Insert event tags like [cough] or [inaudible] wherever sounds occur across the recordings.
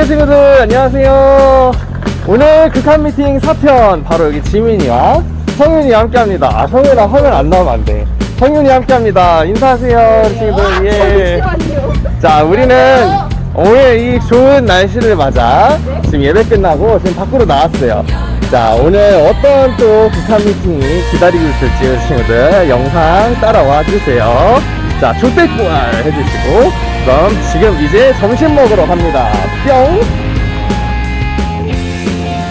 축제 친구들 안녕하세요. 오늘 극한 미팅 4편 바로 여기 지민이와 성윤이 함께 합니다. 아 성윤아 화면 안 나오면 안 돼. 성윤이 함께 합니다. 인사하세요 우리 친구들. 예. 자 우리는 오늘 이 좋은 날씨를 맞아 지금 예배 끝나고 지금 밖으로 나왔어요. 자 오늘 어떤 또 극한 미팅이 기다리고 있을지 우리 친구들 영상 따라와 주세요. 자 조태꾸알 해주시고 그럼 지금 이제 점심 먹으러 갑니다. 뿅.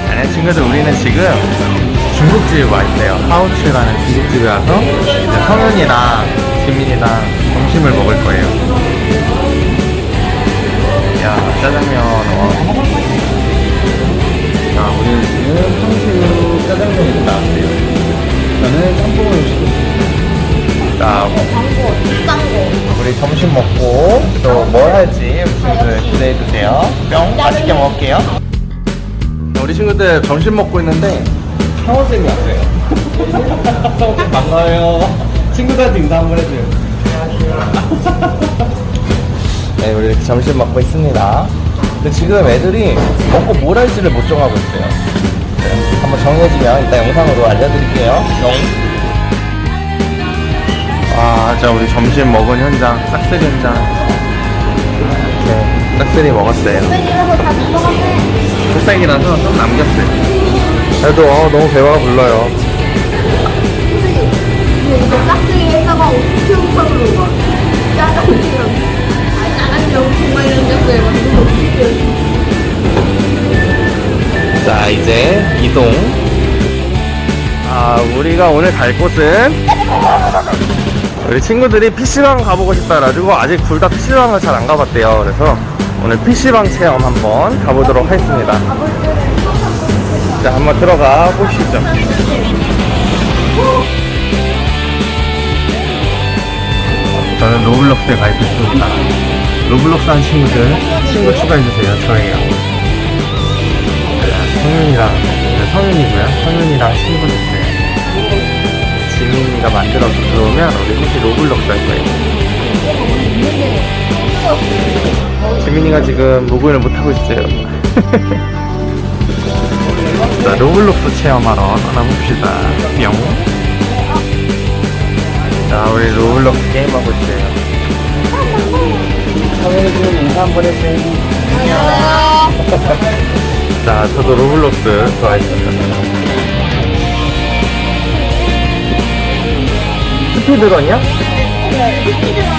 네, 친구들 우리는 지금 중국집에 와 있어요. 하우츠라는 중국집에 와서 이제 성현이랑 지민이랑 점심을 먹을 거예요. 야 짜장면 와. 자 우리는 지금 탕수육 짜장면이 나왔어요. 저는 짬뽕을 시켰습니다. 자 우리 점심 먹고 또 뭘 할지 우리 친구들 기대해 주세요. 뿅 맛있게 먹을게요. 우리 친구들 점심 먹고 있는데 형원 쌤이 왔어요. 반가워요. 친구들한테 인사 한번 해줘요. 네, 우리 이렇게 점심 먹고 있습니다. 근데 지금 애들이 먹고 뭘 할지를 못 정하고 있어요. 네, 한번 정해지면 이따 영상으로 알려드릴게요. 뿅. 아, 자, 우리 점심 먹은 현장, 싹쓸이 현장. 이렇게 싹쓸이 먹었어요. 흑색이라서 좀 남겼어요. 그래도 어, 너무 배가 불러요. 이거 깍두기에다가 엄청으로 막 짜장면 아 짜장면 정말 이런 데서 해가지고 자, 이제 이동. 아, 우리가 오늘 갈 곳은 우리 친구들이 PC방 가보고 싶다 그래가지고 아직 둘 다 PC방을 잘 안 가봤대요. 그래서 오늘 PC방 체험 한번 가보도록 하겠습니다. 자, 한번 들어가 보시죠. 저는 로블록스에 가입했습니다. 로블록스 한 친구들 친구 추가해주세요. 저예요. 성윤이랑 네, 성윤이고요. 성윤이랑 친구 됐어요. 지민이가 만들어서 들어오면 우리 혹시 로블록스 할 거예요. 지민이가 지금 로그인을 못 하고 있어요. [laughs] 자, 로블록스 체험하러 떠나봅시다. 뿅. 자, 우리 로블록스 게임하고 있어요. 지금 인사 한번 해주세요. [laughs] 자, 저도 로블록스 좋아했습니다. 스피드런이야? 스피드런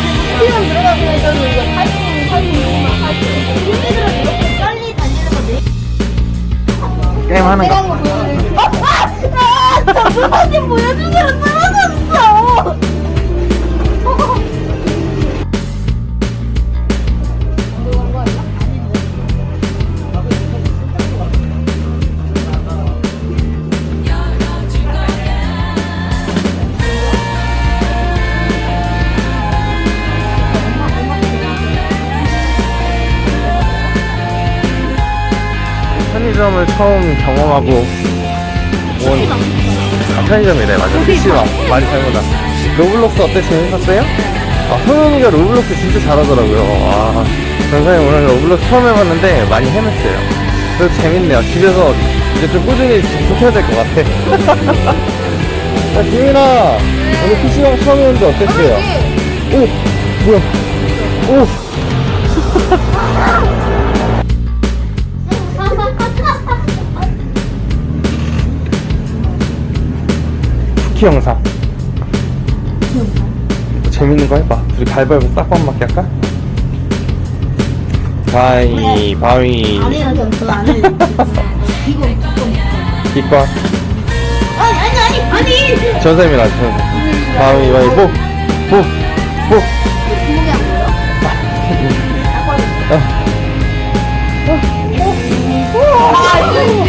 들어가면 저는 이거 타이밍 타이밍 타이밍 스피드런 이렇게 빨리 달리는 거 게임 하는 거. 아! 아! 아! 잠깐만요 보여주세요 떨 편의점을 처음 경험하고 온 아, 편의점이네 맞아. PC방 많이 잘못다. 로블록스 어때? 재밌었어요? 아 소영이가 로블록스 진짜 잘하더라고요. 아 전사님 오늘 로블록스 처음 해봤는데 많이 헤맸어요. 그래도 재밌네요. 집에서 이제 좀 꾸준히 지속해야 될 것 같아. 자 [laughs] 지민아! 오늘 PC방 처음 했는데 어땠어요? 오! 뭐야? 오 [laughs] 쿠키 영상 재밌는 거 해봐 우리 가위바위보 싹방 맞게 할까? 가위바위 아니야 전안 해. 이거 조금. 기과 아니 아니 아니 아니. 전쌤이라 전 가위바위보 보! 보! 구멍이 안 보여? 아 이거 이거.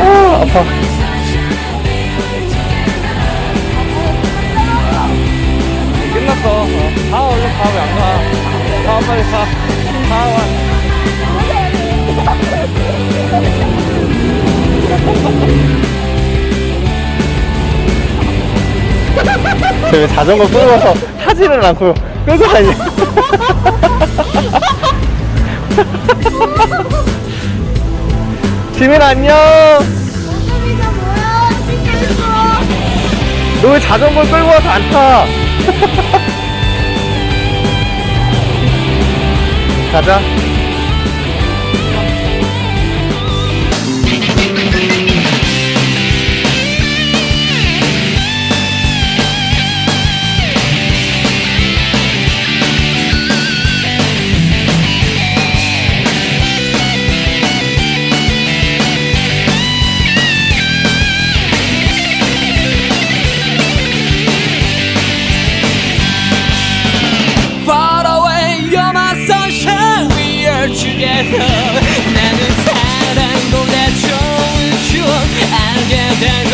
아 쟤왜 자전거 끌고서 타지는 않고 끌고 다니 [laughs] 지민 안녕. 모습이가 뭐야? 신기했어. 너왜 자전거 끌고 와서 안 타? [laughs] 가자. then